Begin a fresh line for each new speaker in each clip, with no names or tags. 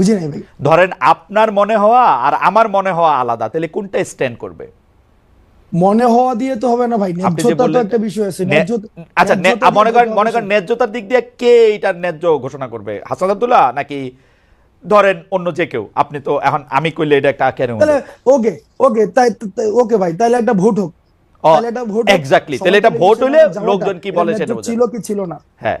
বুঝি নাই ভাই।
ধরেন আপনার মনে হওয়া আর আমার মনে হওয়া আলাদা তাহলে কোনটা স্ট্যান্ড করবে?
মনে হওয়া দিয়ে তো হবে না ভাই ন্যায্যতা তো একটা বিষয় আছে
আচ্ছা মনে করেন মনে করেন ন্যায্যতার দিক দিয়ে কে এটার ন্যায্য ঘোষণা করবে? হাসান আব্দুল্লাহ নাকি ধরেন অন্য যে কেউ? আপনি তো এখন আমি কইলে এটা একটা কেন
ওকে ওকে তাই ওকে ভাই তাহলে একটা ভোট হোক। তাহলে একটা ভোট।
এক্স্যাক্টলি তাহলে এটা ভোট
যাওয়াটা,
লোকজন কি বলে সেটা
ছিল কি ছিল না।
হ্যাঁ।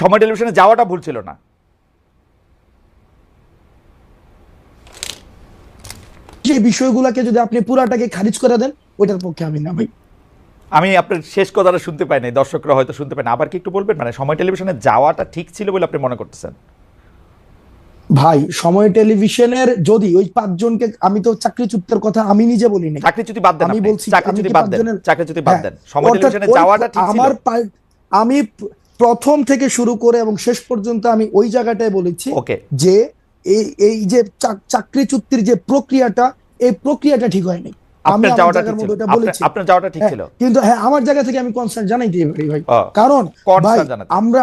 সময় টেলিভিশনে যাওয়াটা ভুল ছিল না।
সেই বিষয়গুলোকে যদি আপনি পুরাটাকে খারিজ করে দেন ওইটার পক্ষে আমি না ভাই।
আমি আপনার শেষ কথাটা শুনতে পাই নাই দর্শকরা হয়তো শুনতে পায় না। আবার কি একটু বলবেন? মানে সময় টেলিভিশনে যাওয়াটা ঠিক ছিল বলে আপনি মনে করতেছেন?
ভাই সময় টেলিভিশনের যদি ওই পাঁচজনকে আমি তো চাকরিচ্যুতের কথা আমি নিজে বলি নাই।
চাকরিচ্যুতি বাদ দেন
আমি বলছি
চাকরিচ্যুতি বাদ দেন। চাকরিচ্যুতি বাদ
হ্যাঁ,
দেন সময় টেলিভিশনে যাওয়াটা ঠিক ছিল।
আমার আমি প্রথম থেকে শুরু করে এবং শেষ পর্যন্ত আমি ওই জায়গাটায় বলেছি যে এই এই যে চাকরি চুক্তির যে প্রক্রিয়াটা এই প্রক্রিয়াটা ঠিক হয়নি। আমি জায়গার মধ্যে ওটা বলেছি।
আপনার যাওয়াটা ঠিক
হ্যাঁ,
ছিল।
কিন্তু হ্যাঁ আমার জায়গা থেকে আমি কনসার্ন জানাইতে পারি ভাই। কারণ ভাই আমরা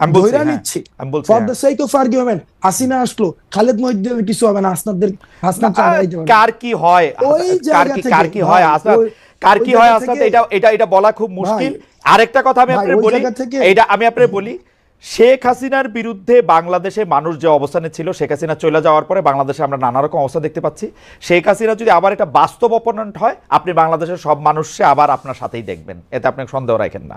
আমি হ্যাঁ।
নিচ্ছি। For. The sake of argument Hasina আসলো খালেদ কিছু হবে না হাসনাদের হাসনাদ
কার কি হয়?
ওই
কার কি কার কি হয় কার কি হয় এটা এটা এটা বলা খুব মুশকিল। আরেকটা কথা আমি আপনাকে বলি এটা আমি আপনাকে বলি শেখ হাসিনার বিরুদ্ধে বাংলাদেশে মানুষ যে অবস্থানে ছিল শেখ হাসিনা চলে যাওয়ার পরে বাংলাদেশে আমরা নানা রকম অবস্থা দেখতে পাচ্ছি। শেখ হাসিনা যদি আবার একটা বাস্তব অপোনেন্ট হয় আপনি বাংলাদেশের সব মানুষকে আবার আপনার সাথেই দেখবেন। এতে আপনি সন্দেহ রাখেন না।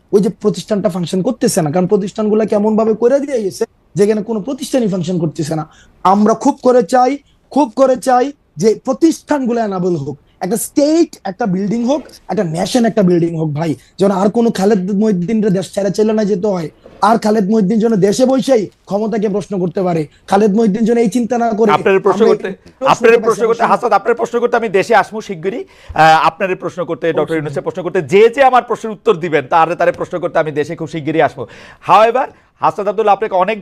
ওই যে প্রতিষ্ঠানটা ফাংশন করতেছে না। কারণ প্রতিষ্ঠানগুলো কেমন ভাবে করে দিয়ে গেছে যেখানে কোনো প্রতিষ্ঠানই ফাংশন করতেছে না। আমরা খুব করে চাই, খুব করে চাই যে প্রতিষ্ঠানগুলো অ্যানাবল হোক। একটা স্টেট একটা বিল্ডিং হোক একটা ন্যাশন একটা বিল্ডিং হোক ভাই। যেন আর কোনো খালেদ মহিদ্দিনরা দেশ ছেড়ে চলে না যেতে হয়। আর খালেদ মহিদ্দিন যেন দেশে বসেই ক্ষমতাকে প্রশ্ন করতে পারে। খালেদ মহিদ্দিন যেন এই চিন্তা না করে।
আপনার প্রশ্ন করতে আপনার প্রশ্ন করতে হাসাদ আপনার প্রশ্ন করতে আমি দেশে আসব শিগগিরই। আপনার প্রশ্ন করতে ডক্টর ইউনুসের প্রশ্ন করতে যে যে আমার প্রশ্নের উত্তর দিবেন তার তারে প্রশ্ন করতে আমি দেশে খুব শিগগিরই আসব। হাওয়েভার হাসাদ আব্দুল্লাহ আপনাকে অনেক